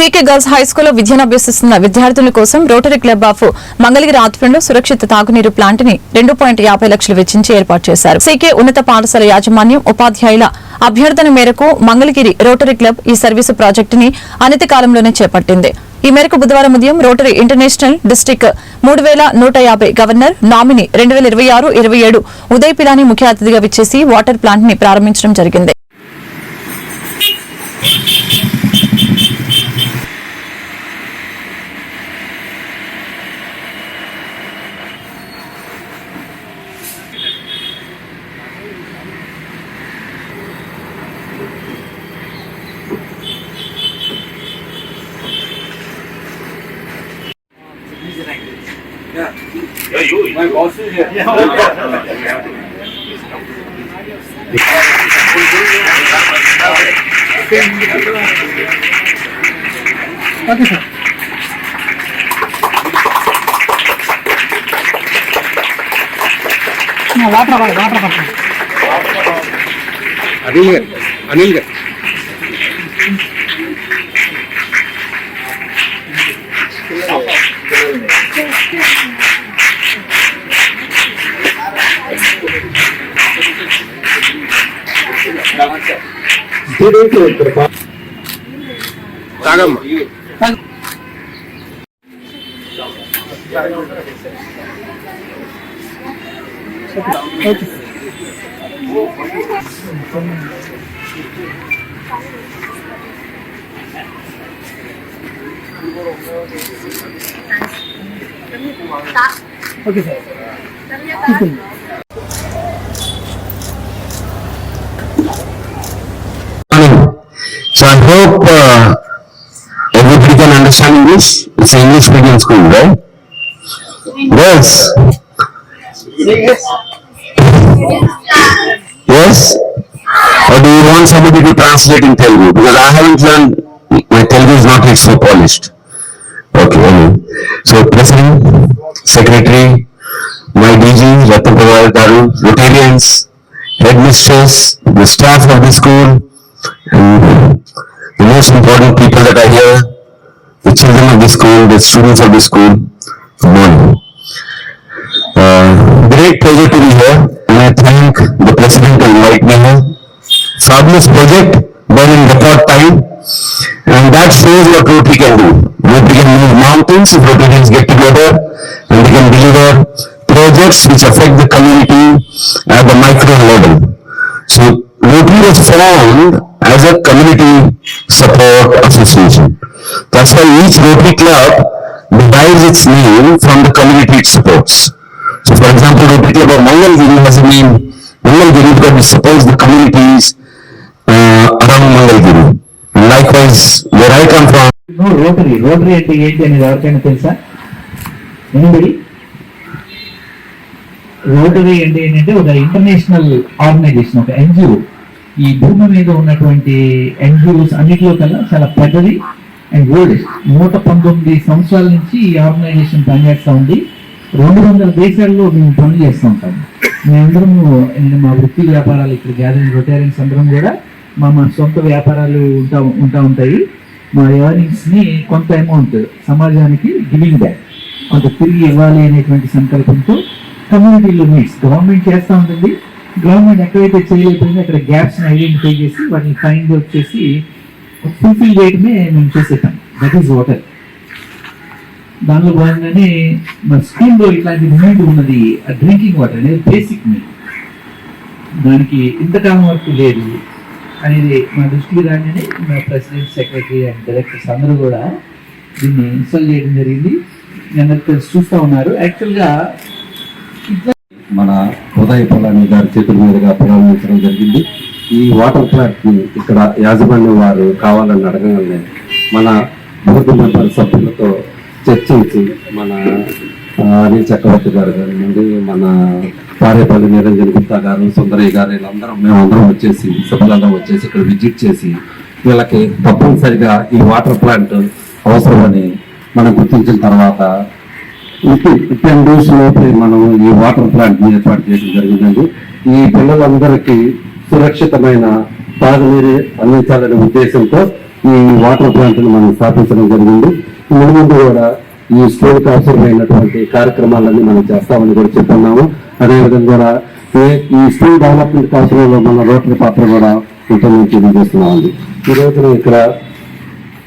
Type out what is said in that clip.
CK girls హైస్కూల్లో స్కూల్లో అభ్యసిస్తున్న విద్యార్థుల కోసం రోటరీ క్లబ్ ఆఫ్ మంగళగిరి ఆధ్వర్యంలో సురక్షిత తాగునీరు ప్లాంట్ని రెండు పాయింట్ యాభై లక్షలు వెచ్చించి ఏర్పాటు చేశారు. సీకే ఉన్నత పాఠశాల యాజమాన్యం ఉపాధ్యాయుల అభ్యర్థన మేరకు మంగళగిరి రోటరీ క్లబ్ ఈ సర్వీసు ప్రాజెక్టుని అనతి కాలంలోనే చేపట్టింది. ఈ మేరకు బుధవారం ఉదయం రోటరీ ఇంటర్నేషనల్ డిస్టిక్ మూడు వేల నూట యాభై గవర్నర్ నామిని రెండు వేల ఇరవై ఆరు ఇరవై ఏడు ఉదయ్ పిలాని ముఖ్య అతిథిగా విచ్చేసి వాటర్ ప్లాంట్ని ప్రారంభించడం జరిగింది. My boss is here. Okay sir water పడాలి వాటర్ పడుతుంది అనిల్ గారు అనిల్ గారు తాగమ్మా okay okay Okay So I hope uh, everybody can understand English. It's an English speaking school, right? Yes. Yes. Or do you want somebody to translate in Telugu? Because I haven't learned, my Telugu is not yet so polished. Okay, anyway. So, present. Secretary, my DG, Ratan Pawar Garu, Rotarians, Headmistress, the staff of the school, and the most important people that are here, the children of the school, the students of the school, good morning. Uh, great pleasure to be here and I thank the president to invite me. Fabulous project done in record time and that shows what Rotary can do. Rotary can move mountains if Rotarians get together and they can deliver projects which affect the community at the micro level. So Rotary was formed as a community support association. That's why each Rotary club derives its name from the community it supports. So for example, Rotary Club of Mangalgiri has a name Mangalgiri because it supports the communities from Mangalagiri likewise where I come from Rotary Rotary అంటే ఏంటి అనేది ఎవరికైనా తెలుసా? ఎనిమిది rotary అంటే ఏంటంటే ఒక international organisation ఒక ఎన్జిఓ ఈ భూమి మీద ఉన్నటువంటి ఎన్జిఓస్ అన్నిటిలో కల్లా చాలా పెద్దది అండ్ ఓల్డెస్ట్ నూట పంతొమ్మిది సంవత్సరాల నుంచి ఈ ఆర్గనైజేషన్ పనిచేస్తూ ఉంది. రెండు వందల దేశాల్లో మేము పనులు చేస్తూ ఉంటాము. మేమందరము మా వృత్తి వ్యాపారాలు ఇక్కడ గ్యాదరింగ్ రొటేరియన్స్ అందరం కూడా మా మా సొంత వ్యాపారాలు ఉంటా ఉంటా ఉంటాయి. మా ఎర్నింగ్స్ని కొంత అమౌంట్ సమాజానికి గివింగ్ బ్యాక్ కొంత తిరిగి ఇవ్వాలి అనేటువంటి సంకల్పంతో కమ్యూనిటీలో నీడ్స్ గవర్నమెంట్ చేస్తూ ఉంటుంది. గవర్నమెంట్ ఎక్కడైతే చేయలేకపోయిందో అక్కడ గ్యాప్స్ని ఐడెంటిఫై చేసి వాటిని ఫైండ్ అవుట్ చేసి ఫుల్ఫిల్ చేయడమే మేము చేసేటాం దట్ ఈస్ వాటర్ దానిలో భాగంగానే మా స్కూల్లో ఇట్లాంటి నీడ్ ఉన్నది. ఆ డ్రింకింగ్ వాటర్ అనేది బేసిక్ నీడ్ దానికి ఇంతకాలం వరకు లేదు. అనేది మా దృష్టికి రాగానే మా ప్రెసిడెంట్ సెక్రటరీ అండ్ డైరెక్టర్స్ అందరూ కూడా దీన్ని ఇన్స్టాల్ చేయడం జరిగింది. నేను అందరికీ చూస్తూ ఉన్నారు. యాక్చువల్గా మన ఉదయ పొలాని గారి చేతుల మీదుగా ప్రారంభించడం జరిగింది. ఈ వాటర్ ప్లాంట్ని ఇక్కడ యాజమాన్యం వారు కావాలని అడగగానే మన బోర్డు మెంబర్ సభ్యులతో చర్చించి మన అనిల్ చక్రవర్తి గారు కానివ్వండి మన పారేపల్లి నిరంజన్ గుప్తా గారు సుందరయ్య గారు వీళ్ళందరం మేమందరం వచ్చేసి సభ్యులందరం వచ్చేసి ఇక్కడ విజిట్ చేసి వీళ్ళకి తప్పనిసరిగా ఈ వాటర్ ప్లాంట్ అవసరమని మనం గుర్తించిన తర్వాత టెన్ డేస్ లోపే మనం ఈ వాటర్ ప్లాంట్ని ఏర్పాటు చేయడం జరిగిందండి. ఈ పిల్లలందరికీ సురక్షితమైన తాగునీరు అందించాలనే ఉద్దేశంతో ఈ వాటర్ ప్లాంట్ని మనం స్థాపించడం జరిగింది. ముందు ముందు కూడా ఈ స్కూల్కి అవసరమైనటువంటి కార్యక్రమాలన్నీ మనం చేస్తామని కూడా చెప్తున్నాము. అదేవిధంగా కూడా ఈ- ఈ స్కూల్ డెవలప్మెంట్ కార్యక్రమంలో మన రోటరీ పాత్ర కూడా ఉంటుందని తెలియజేస్తున్నామండి ఈ రోజున ఇక్కడ